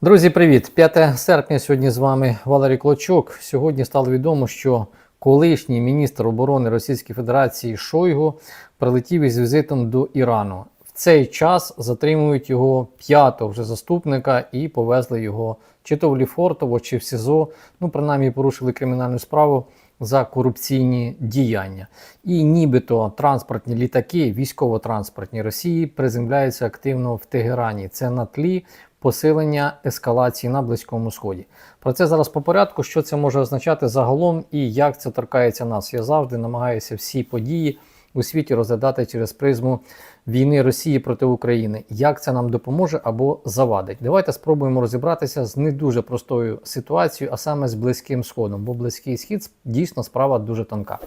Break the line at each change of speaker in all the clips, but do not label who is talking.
Друзі, привіт! 5 серпня сьогодні з вами Валерій Клочок. Сьогодні стало відомо, що колишній міністр оборони Російської Федерації Шойгу прилетів із візитом до Ірану. В цей час затримують його п'ятого вже заступника і повезли його чи то в Ліфортово, чи в СІЗО. Ну, принаймні, порушили кримінальну справу за корупційні діяння. І нібито транспортні літаки, військово-транспортні Росії приземляються активно в Тегерані. Це на тлі посилення ескалації на Близькому Сході. Про це зараз по порядку, що це може означати загалом і як це торкається нас. Я завжди намагаюся всі події у світі розглядати через призму війни Росії проти України. Як це нам допоможе або завадить? Давайте спробуємо розібратися з не дуже простою ситуацією, а саме з Близьким Сходом, бо Близький Схід дійсно справа дуже тонка.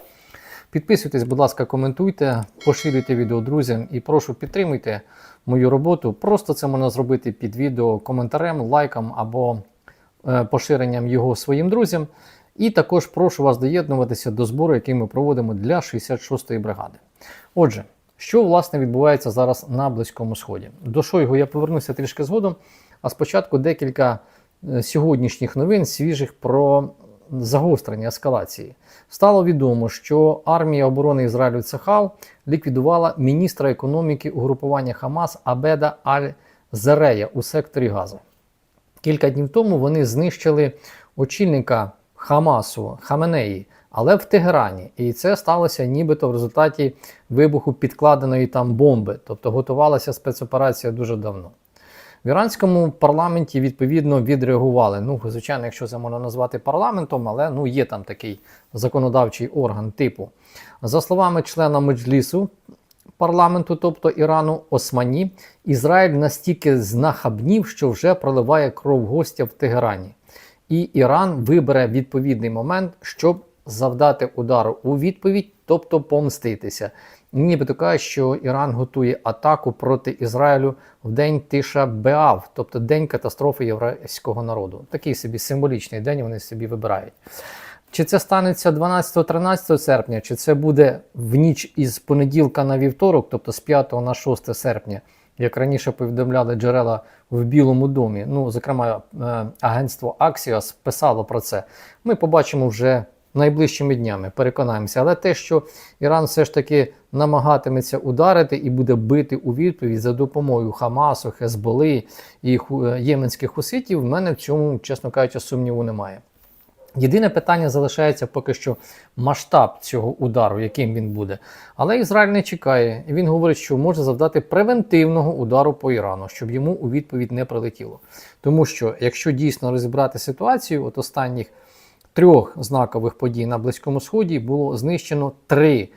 Підписуйтесь, будь ласка, коментуйте, поширюйте відео друзям і прошу підтримуйте мою роботу. Просто це можна зробити під відео коментарем, лайком або е, поширенням його своїм друзям. І також прошу вас доєднуватися до збору, який ми проводимо для 66-ї бригади. Отже, що власне відбувається зараз на Близькому Сході? До Шойгу я повернуся трішки згодом, а спочатку декілька е, сьогоднішніх новин свіжих про загострення ескалації. Стало відомо, що армія оборони Ізраїлю Цехал ліквідувала міністра економіки угрупування Хамас Абеда Аль-Зарея у секторі Гази. Кілька днів тому вони знищили очільника Хамасу Хаменеї, але в Тегерані. І це сталося нібито в результаті вибуху підкладеної там бомби, тобто готувалася спецоперація дуже давно. В іранському парламенті відповідно відреагували. Ну, звичайно, якщо це можна назвати парламентом, але ну є там такий законодавчий орган типу. За словами члена Меджлісу парламенту, тобто Ірану Османі, Ізраїль настільки знахабнів, що вже проливає кров гостя в Тегерані. І Іран вибере відповідний момент, щоб завдати удару у відповідь, тобто помститися. Нібито каже, що Іран готує атаку проти Ізраїлю в день Тиша Беав, тобто день катастрофи єврейського народу. Такий собі символічний день вони собі вибирають. Чи це станеться 12-13 серпня, чи це буде в ніч із понеділка на вівторок, тобто з 5 на 6 серпня, як раніше повідомляли джерела в Білому домі. Ну, зокрема, е, агентство Axios писало про це. Ми побачимо вже найближчими днями, переконаємося. Але те, що Іран все ж таки намагатиметься ударити і буде бити у відповідь за допомогою Хамасу, Хезболи і єменських хуситів, в мене в цьому, чесно кажучи, сумніву немає. Єдине питання залишається поки що масштаб цього удару, яким він буде. Але Ізраїль не чекає. Він говорить, що може завдати превентивного удару по Ірану, щоб йому у відповідь не прилетіло. Тому що, якщо дійсно розібрати ситуацію, от останніх трьох знакових подій на Близькому Сході було знищено три е,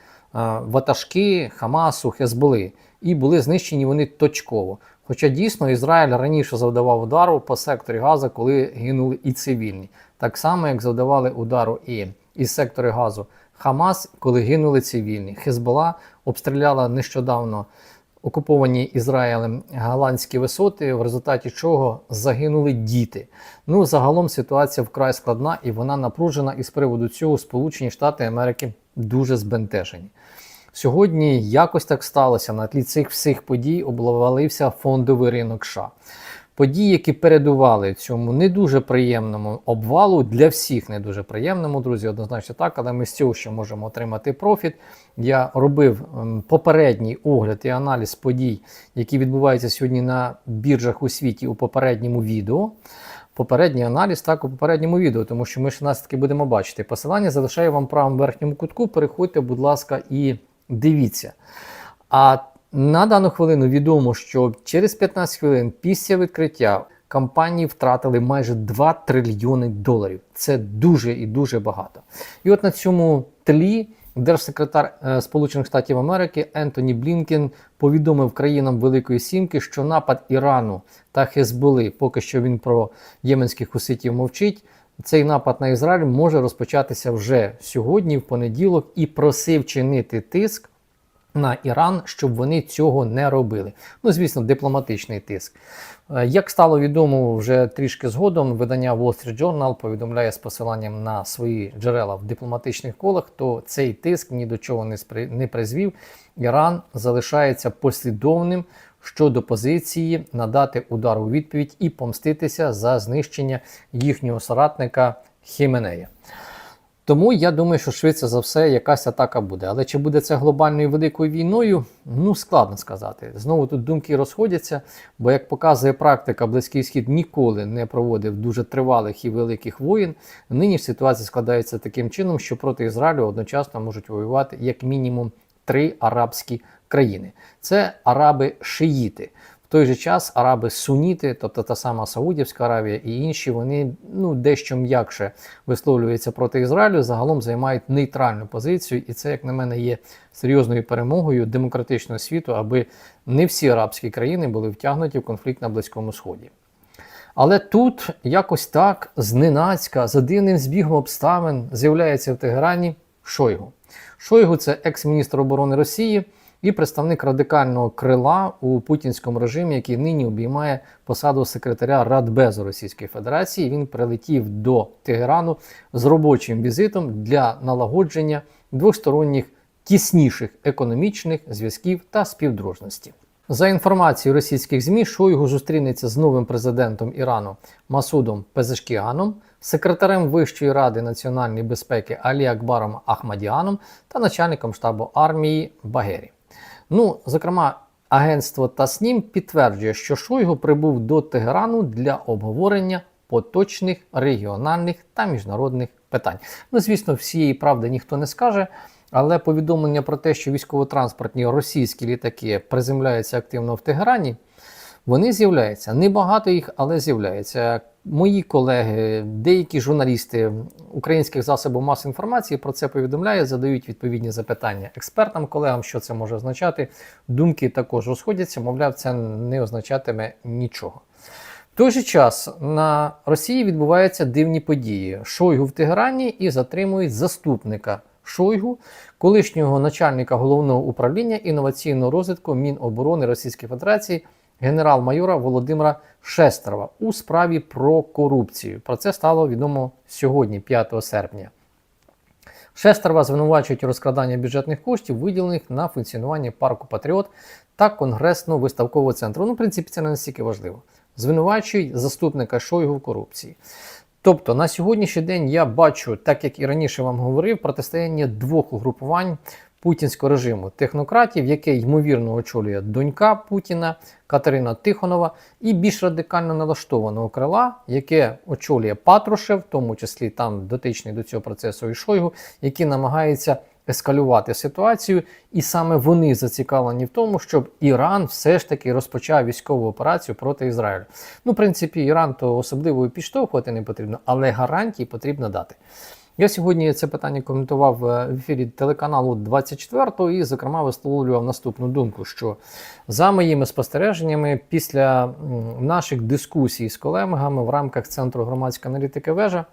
ватажки Хамасу, Хезболи, і були знищені вони точково. Хоча дійсно Ізраїль раніше завдавав удару по секторі Газа, коли гинули і цивільні. Так само, як завдавали удару і із сектору Газу Хамас, коли гинули цивільні. Хезбола обстріляла нещодавно окуповані Ізраїлем голландські висоти, в результаті чого загинули діти. Ну, загалом ситуація вкрай складна і вона напружена, і з приводу цього Сполучені Штати Америки дуже збентежені. Сьогодні якось так сталося. На тлі цих всіх подій обвалився фондовий ринок США. Події, які передували цьому не дуже приємному обвалу, для всіх не дуже приємному, друзі, однозначно так, але ми з цього ще можемо отримати профіт. Я робив ем, попередній огляд і аналіз подій, які відбуваються сьогодні на біржах у світі у попередньому відео. Попередній аналіз так у попередньому відео, тому що ми нас таки будемо бачити. Посилання залишаю вам правому верхньому кутку. Переходьте, будь ласка, і дивіться. А на дану хвилину відомо, що через 15 хвилин після відкриття компанії втратили майже 2 трильйони доларів. Це дуже і дуже багато. І от на цьому тлі держсекретар е, Сполучених Штатів Америки Ентоні Блінкен повідомив країнам Великої Сімки, що напад Ірану та Хезболи, поки що він про єменських хуситів мовчить. Цей напад на Ізраїль може розпочатися вже сьогодні, в понеділок, і просив чинити тиск на Іран, щоб вони цього не робили. Ну, звісно, дипломатичний тиск. Е, як стало відомо вже трішки згодом, видання Wall Street Journal повідомляє з посиланням на свої джерела в дипломатичних колах, то цей тиск ні до чого не призвів. Іран залишається послідовним щодо позиції надати удар у відповідь і помститися за знищення їхнього соратника Хіменея. Тому я думаю, що швидше за все якась атака буде. Але чи буде це глобальною великою війною? Ну складно сказати. Знову тут думки розходяться, бо як показує практика, Близький Схід ніколи не проводив дуже тривалих і великих воєн. Нині ж ситуація складається таким чином, що проти Ізраїлю одночасно можуть воювати як мінімум три арабські країни. Це араби-шиїти. В той же час араби суніти, тобто та сама Саудівська Аравія і інші, вони ну дещо м'якше висловлюються проти Ізраїлю, загалом займають нейтральну позицію, і це, як на мене, є серйозною перемогою демократичного світу, аби не всі арабські країни були втягнуті в конфлікт на Близькому Сході. Але тут якось так зненацька, за дивним збігом обставин з'являється в Тегерані Шойгу. Шойгу це екс-міністр оборони Росії і представник радикального крила у путінському режимі, який нині обіймає посаду секретаря Радбезу Російської Федерації. Він прилетів до Тегерану з робочим візитом для налагодження двосторонніх тісніших економічних зв'язків та співдружності. За інформацією російських ЗМІ, Шойгу зустрінеться з новим президентом Ірану Масудом Пезешкіаном, секретарем Вищої ради національної безпеки Алі Акбаром Ахмадіаном та начальником штабу армії Багері. Ну, зокрема, агентство Таснім підтверджує, що Шойгу прибув до Тегерану для обговорення поточних регіональних та міжнародних питань. Ну, звісно, всієї правди ніхто не скаже. Але повідомлення про те, що військово-транспортні російські літаки приземляються активно в Тегерані, вони з'являються. Небагато їх, але з'являються. Мої колеги, деякі журналісти українських засобів масової інформації про це повідомляють, задають відповідні запитання експертам, колегам, що це може означати. Думки також розходяться, мовляв, це не означатиме нічого. В той же час на Росії відбуваються дивні події. Шойгу в Тегерані і затримують заступника Шойгу, колишнього начальника головного управління інноваційного розвитку Міноборони Російської Федерації генерал-майора Володимира Шестерова у справі про корупцію. Про це стало відомо сьогодні, 5 серпня. Шестерова звинувачують у розкрадання бюджетних коштів, виділених на функціонування парку Патріот та конгресно-виставкового центру. Ну, в принципі, це не настільки важливо. Звинувачують заступника Шойгу в корупції. Тобто на сьогоднішній день я бачу, так як і раніше вам говорив, протистояння двох угрупувань путінського режиму технократів, яке ймовірно очолює донька Путіна Катерина Тихонова, і більш радикально налаштованого крила, яке очолює Патрушев, в тому числі там дотичний до цього процесу і Шойгу, які намагаються ескалювати ситуацію, і саме вони зацікавлені в тому, щоб Іран все ж таки розпочав військову операцію проти Ізраїлю. Ну, в принципі, Іран то особливо підштовхувати не потрібно, але гарантії потрібно дати. Я сьогодні це питання коментував в ефірі телеканалу 24 і, зокрема, висловлював наступну думку: що за моїми спостереженнями, після наших дискусій з колегами в рамках Центру громадської аналітики вежа,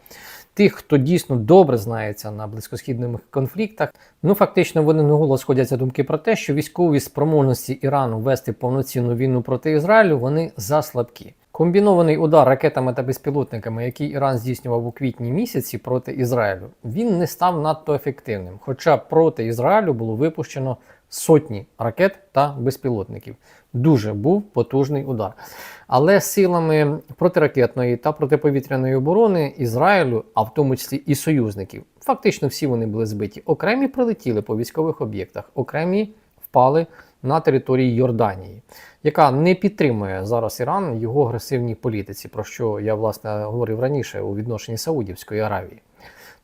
тих, хто дійсно добре знається на близькосхідних конфліктах, ну фактично вони наголос сходяться думки про те, що військові спроможності Ірану вести повноцінну війну проти Ізраїлю вони заслабкі. Комбінований удар ракетами та безпілотниками, який Іран здійснював у квітні місяці проти Ізраїлю, він не став надто ефективним. Хоча проти Ізраїлю було випущено сотні ракет та безпілотників. Дуже був потужний удар. Але силами протиракетної та протиповітряної оборони Ізраїлю, а в тому числі і союзників, фактично всі вони були збиті. Окремі прилетіли по військових об'єктах, окремі впали на території Йорданії, яка не підтримує зараз Іран його агресивній політиці, про що я власне говорив раніше у відношенні Саудівської Аравії.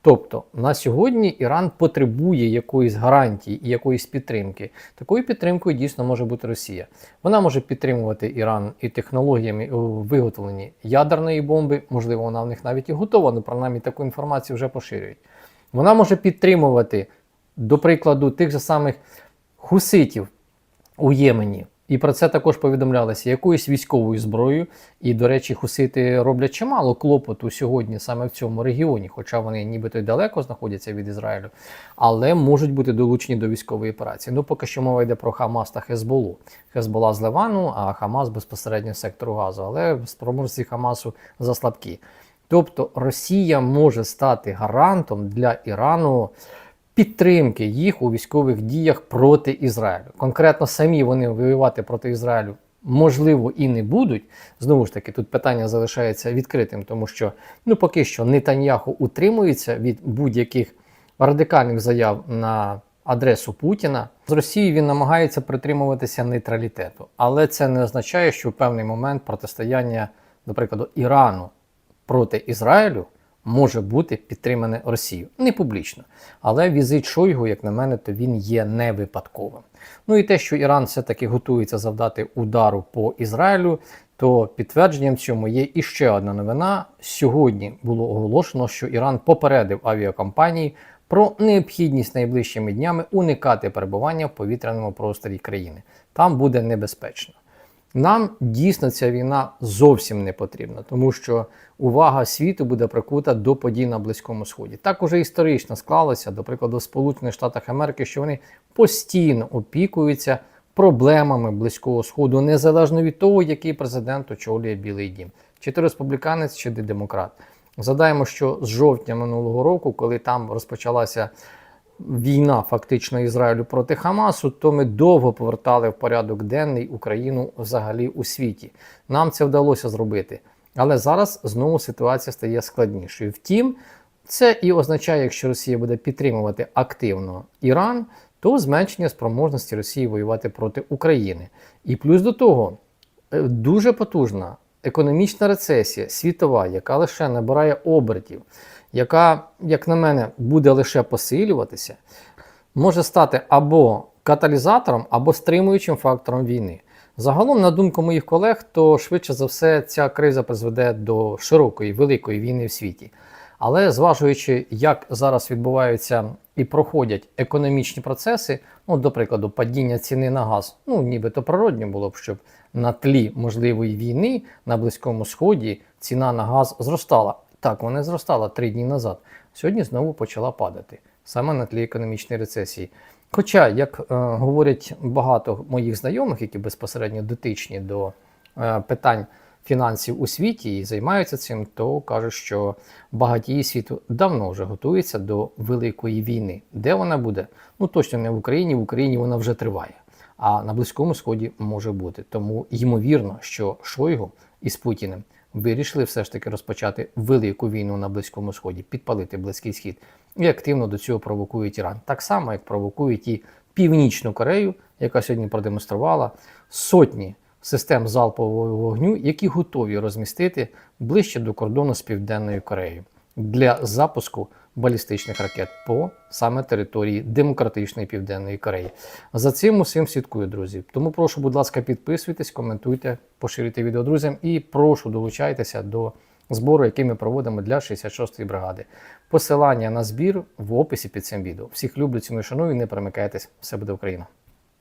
Тобто на сьогодні Іран потребує якоїсь гарантії і якоїсь підтримки. Такою підтримкою дійсно може бути Росія. Вона може підтримувати Іран і технологіями у ядерної бомби, можливо, вона в них навіть і готова, але принаймні таку інформацію вже поширюють. Вона може підтримувати, до прикладу, тих же самих хуситів у Ємені. І про це також повідомлялося якоюсь військовою зброєю. І, до речі, хусити роблять чимало клопоту сьогодні саме в цьому регіоні, хоча вони нібито й далеко знаходяться від Ізраїлю, але можуть бути долучені до військової операції. Ну, поки що мова йде про Хамас та Хезболу. Хезбола з Ливану, а Хамас безпосередньо сектору газу, але спроможності Хамасу заслабкі. Тобто Росія може стати гарантом для Ірану підтримки їх у військових діях проти Ізраїлю. Конкретно самі вони воювати проти Ізраїлю можливо, і не будуть. Знову ж таки, тут питання залишається відкритим, тому що ну поки що Нетаньяху утримується від будь-яких радикальних заяв на адресу Путіна. З Росією він намагається притримуватися нейтралітету, але це не означає, що в певний момент протистояння, до прикладу, Ірану проти Ізраїлю може бути підтримане Росією. Не публічно. Але візит Шойгу, як на мене, то він є не випадковим. Ну і те, що Іран все-таки готується завдати удару по Ізраїлю, то підтвердженням цьому є іще одна новина. Сьогодні було оголошено, що Іран попередив авіакомпанії про необхідність найближчими днями уникати перебування в повітряному просторі країни. Там буде небезпечно. Нам дійсно ця війна зовсім не потрібна, тому що увага світу буде прикута до подій на Близькому Сході. Так уже історично склалося, до прикладу, Сполучених Штатах Америки, що вони постійно опікуються проблемами Близького Сходу, незалежно від того, який президент очолює Білий Дім, чи то республіканець, чи то демократ. Згадаємо, що з жовтня минулого року, коли там розпочалася війна фактично Ізраїлю проти Хамасу, то ми довго повертали в порядок денний Україну взагалі у світі. Нам це вдалося зробити. Але зараз знову ситуація стає складнішою. Втім, це і означає, якщо Росія буде підтримувати активно Іран, то зменшення спроможності Росії воювати проти України. І плюс до того е, дуже потужна економічна рецесія світова, яка лише набирає обертів, яка, як на мене, буде лише посилюватися, може стати або каталізатором, або стримуючим фактором війни. Загалом, на думку моїх колег, то швидше за все ця криза призведе до широкої великої війни в світі. Але зважуючи, як зараз відбуваються і проходять економічні процеси, ну, до прикладу, падіння ціни на газ, ну нібито природньо було б, щоб на тлі можливої війни на Близькому Сході ціна на газ зростала. Так, вона зростала три дні назад. Сьогодні знову почала падати саме на тлі економічної рецесії. Хоча, як е, говорять багато моїх знайомих, які безпосередньо дотичні до е, питань фінансів у світі і займаються цим, то кажуть, що багатії світу давно вже готуються до великої війни. Де вона буде? Ну точно не в Україні. В Україні вона вже триває. А на Близькому Сході може бути. Тому ймовірно, що Шойгу із Путіним вирішили все ж таки розпочати велику війну на Близькому Сході, підпалити Близький Схід і активно до цього провокують Іран. Так само, як провокують і Північну Корею, яка сьогодні продемонструвала сотні систем залпового вогню, які готові розмістити ближче до кордону з Південною Кореєю для запуску балістичних ракет по саме території Демократичної Південної Кореї. За цим усім слідкую, друзі. Тому прошу, будь ласка, підписуйтесь, коментуйте, поширюйте відео друзям і прошу долучайтеся до збору, який ми проводимо для 66-ї бригади. Посилання на збір в описі під цим відео. Всіх люблю, ціную, шаную, не перемикайтесь. Все буде Україна!